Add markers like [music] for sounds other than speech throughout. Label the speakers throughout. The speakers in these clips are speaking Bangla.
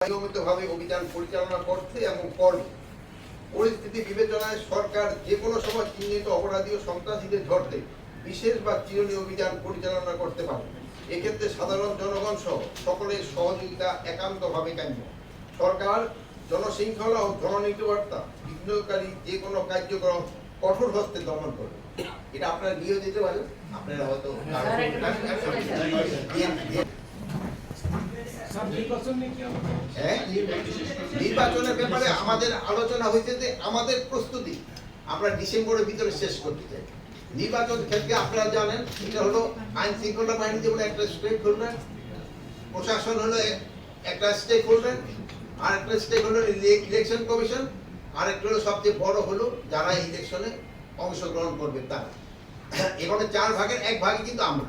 Speaker 1: নিয়মিতভাবে অভিযান পরিচালনা করছে এবং করবে। পরিস্থিতি বিবেচনায় সরকার যে কোনো সময় চিহ্নিত অপরাধী ও সন্ত্রাসীদের ধরতে বিশেষ বা চিরনি অভিযান পরিচালনা করতে পারে। এক্ষেত্রে সাধারণ জনগণ সহ সকলের সহযোগিতা একান্তভাবে কাম্য। সরকার জনশৃঙ্খলা ও জননিরাপত্তা বিঘ্নকারী যে কোনো কার্যক্রম কঠোর হস্তে দমন করবে। এটা আপনারা নিয়েও দিতে পারেন। আপনারা হয়তো হ্যাঁ? নির্বাচনের ব্যাপারে আমাদের আলোচনা আমাদের প্রস্তুতি আমরা ডিসেম্বরের ভিতরে শেষ করতে চাই। নির্বাচন ক্ষেত্রে আপনারা জানেন, এটা হলো আইন শৃঙ্খলা বাহিনী যেমন একটা স্টেক হোল্ডার প্রশাসন হলো একটা স্টেক হোল্ডার আর একটা স্টেক হোল্ডার ইলেকশন কমিশন আর একটা হলো সবচেয়ে বড় হলো যারা ইলেকশনে অংশগ্রহণ করবে তারা। এখানে চার ভাগের এক ভাগে কিন্তু আমরা।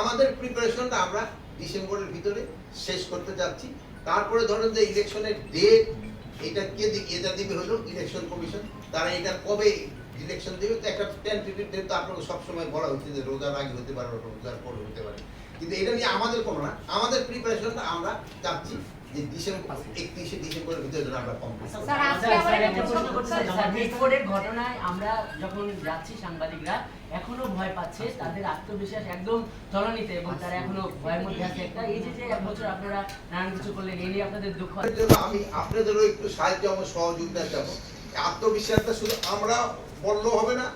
Speaker 1: আমাদের প্রিপারেশনটা আমরা ডিসেম্বরের ভিতরে শেষ করতে যাচ্ছি। তারপরে ধরেন যে ইলেকশনের ডেট এটা কে এটা দিবে হলো ইলেকশন কমিশন তারা এটা কবে ইলেকশন দেবে? তো একটা টেন্টেটিভ ডেট তো আপনাকে সবসময় বলা উচিত যে রোজার আগে হতে পারে, রোজার পরে হতে পারে। কিন্তু এটা নিয়ে আমাদের কোনো না, আমাদের প্রিপারেশনটা আমরা চাচ্ছি যে ডিসেম্বর, একত্রিশে ডিসেম্বরের আমরা কমপ্লিট
Speaker 2: ঘটনায় আমরা যখন যাচ্ছি সাংবাদিকরা এখনও ভয় পাচ্ছে তাদের আত্মবিশ্বাস একদম তলানিতে এবং তারা এখনও ভয়ের মধ্যে আছে একটা। এই যে যে এক বছর আপনারা নানান কিছু করলেন এই নিয়ে আপনাদের দুঃখ
Speaker 1: আমি আপনাদেরও একটু সাহায্য এবং সহযোগিতা চাবো। আত্মবিশ্বাসটা শুধু আমরা বললেও হবে না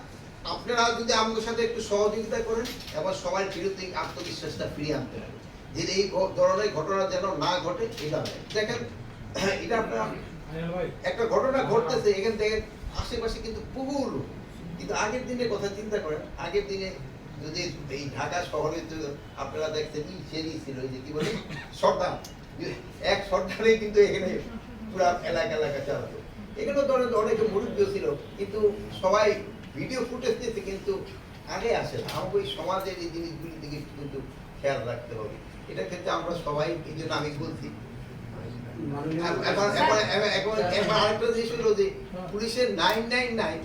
Speaker 1: আপনারা যদি আমাদের সাথে একটু সহযোগিতা করেন এবং সবাই বিরুদ্ধে আত্মবিশ্বাসটা ফিরিয়ে আনতে হবে। যে এই ধরনের ঘটনা যেন না ঘটে এটা দেখেন [coughs] এটা আপনারা একটা ঘটনা ঘটতেছে, এখান থেকে আশেপাশে কিন্তু বহু লোক। কিন্তু আগের দিনের কথা চিন্তা করেন, আগের দিনে যদি এই ঢাকা শহরে আপনারা দেখছেন সেরি ছিল যে কি বলে, সর্দার। এক সর্দারে কিন্তু এখানে পুরা এলাকা এলাকা চালাতো। এখানে ধরেন অনেকে মুরব্বী ছিল, কিন্তু সবাই ভিডিও ফুটেজ দিতে কিন্তু আগে আসে না। আমাকে সমাজের এই জিনিসগুলি দিকে কিন্তু খেয়াল রাখতে হবে। এটা ক্ষেত্রে আমরা সবাই, এই জন্য আমি বলছি এখন এখন এখন এখন এখন আরেকটা জিনিস হলো যে পুলিশের নাইন নাইন নাইন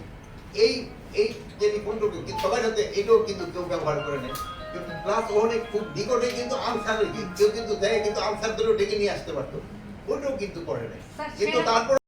Speaker 1: এই এই টেলিফোনটুকু কিন্তু সবার সাথে এটাও কিন্তু কেউ ব্যবহার করে নেয় প্লাস অনেক খুব নিকটে কিন্তু আনসার কেউ কিন্তু দেয় কিন্তু আনসার ধরেও ডেকে নিয়ে আসতে পারতো ওটাও কিন্তু করে নেয় কিন্তু তারপর